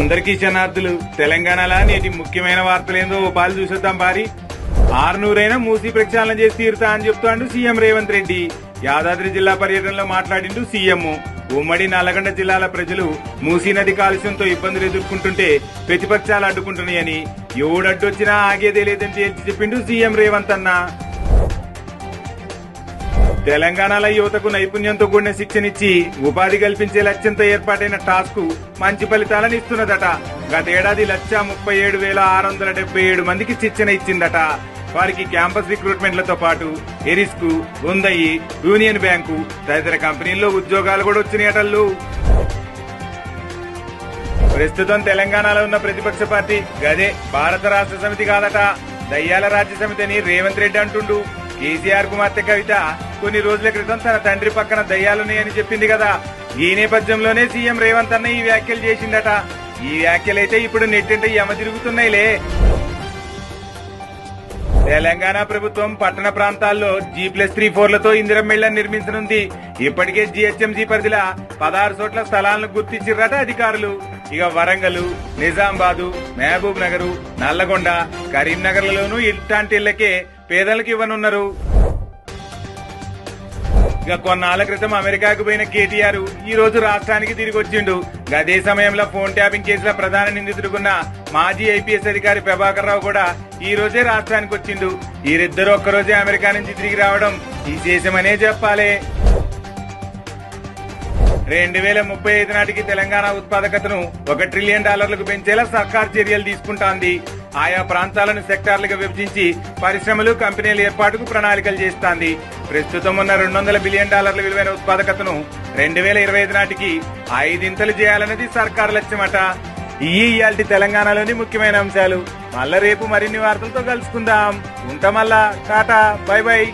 అందరికీ శనార్థులు తెలంగాణలో నేటి ముఖ్యమైన వార్తలేందో ఓ పాలు చూసేద్దాం భారీ ఆరునూరైనా మూసి ప్రక్షాళన చేసి తీరుతా అని చెప్తాడు సీఎం రేవంత్ రెడ్డి యాదాద్రి జిల్లా పర్యటనలో మాట్లాడిండు సీఎం ఉమ్మడి నల్లగొండ జిల్లాల ప్రజలు మూసీ నది కాలుష్యంతో ఇబ్బందులు ఎదుర్కొంటుంటే ప్రతిపక్షాలు అడ్డుకుంటున్నాయని ఎవడడ్డొచ్చినా ఆగేదే లేదని తేల్చి చెప్పిండు సీఎం రేవంత్ అన్నా తెలంగాణలో యువతకు నైపుణ్యంతో కూడిన శిక్షణిచ్చి ఉపాధి కల్పించే లక్ష్యంతో ఏర్పాటైన టాస్క్ మంచి ఫలితాలను ఇస్తున్నదట. గతేడాది లక్ష ముప్పై ఏడు వేల ఆరు వందల డెబ్బై ఏడు మందికి శిక్షణ ఇచ్చిందట. వారికి క్యాంపస్ రిక్రూట్మెంట్లతో పాటు ఎరిస్కు ఉందయి యూనియన్ బ్యాంకు తదితర కంపెనీల్లో ఉద్యోగాలు కూడా వచ్చినాయటల్లు ప్రస్తుతం తెలంగాణలో ఉన్న ప్రతిపక్ష పార్టీ గదే భారత రాష్ట్ర సమితి కాదట. దయ్యాల రాజ్య సమితి అని రేవంత్ రెడ్డి అంటుండు. కేసీఆర్ కుమార్తె కవిత కొన్ని రోజుల క్రితం తన తండ్రి పక్కన దయ్యాలున్నాయని చెప్పింది కదా. ఈ నేపథ్యంలోనే సీఎం రేవంత్ అన్న ఈ వ్యాఖ్యలు చేసిందట. ఈ వ్యాఖ్యలైతే ఇప్పుడు నెట్టింట యమ తిరుగుతున్నాయిలే. తెలంగాణ ప్రభుత్వం పట్టణ ప్రాంతాల్లో జీ ప్లస్ త్రీ ఫోర్లతో ఇందిరమిళ్ళను నిర్మించనుంది. ఇప్పటికే జీహెచ్ఎంసీ పరిధిలో పదహారు చోట్ల స్థలాలను గుర్తించిర్రట అధికారులు. ఇక వరంగల్ నిజామాబాదు మహబూబ్ నగరు నల్లగొండ కరీంనగర్లలోనూ ఇట్లాంటి ఇళ్ళకే పేదలకు ఇవ్వనున్నారు ఇక కొన్నాళ్ళ క్రితం అమెరికాకు పోయిన కేటీఆర్ ఈ రోజు రాష్ట్రానికి తిరిగి వచ్చిండు గదే సమయంలో ఫోన్ ట్యాపింగ్ కేసుల ప్రధాన నిందితుడుకున్న మాజీ ఐపీఎస్ అధికారి ప్రభాకర్ రావు కూడా ఈ రోజే రాష్ట్రానికి వచ్చిండు వీరిద్దరూ ఒక్కరోజే అమెరికా నుంచి తిరిగి రావడం విశేషమనే చెప్పాలి. రెండు వేల ముప్పై ఐదు నాటికి తెలంగాణ ఉత్పాదకతను ఒక ట్రిలియన్ డాలర్లకు పెంచేలా సర్కార్ చర్యలు తీసుకుంటాంది. ఆయా ప్రాంతాలను సెక్టార్లుగా విభజించి పరిశ్రమలు కంపెనీల ఏర్పాటుకు ప్రణాళికలు చేస్తాంది. ప్రస్తుతం ఉన్న రెండు వందల బిలియన్ డాలర్ల విలువైన ఉత్పాదకతను రెండు వేల ఇరవై ఐదు నాటికి ఐదింతలు చేయాలన్నది సర్కార్ లక్ష్యమట. ఈ ఇయాల్టి తెలంగాణలోని ముఖ్యమైన అంశాలు. మళ్ళా రేపు మరిన్ని వార్తలతో కలుసుకుందాం. ఉంటామల్లా టాటా. Bye bye.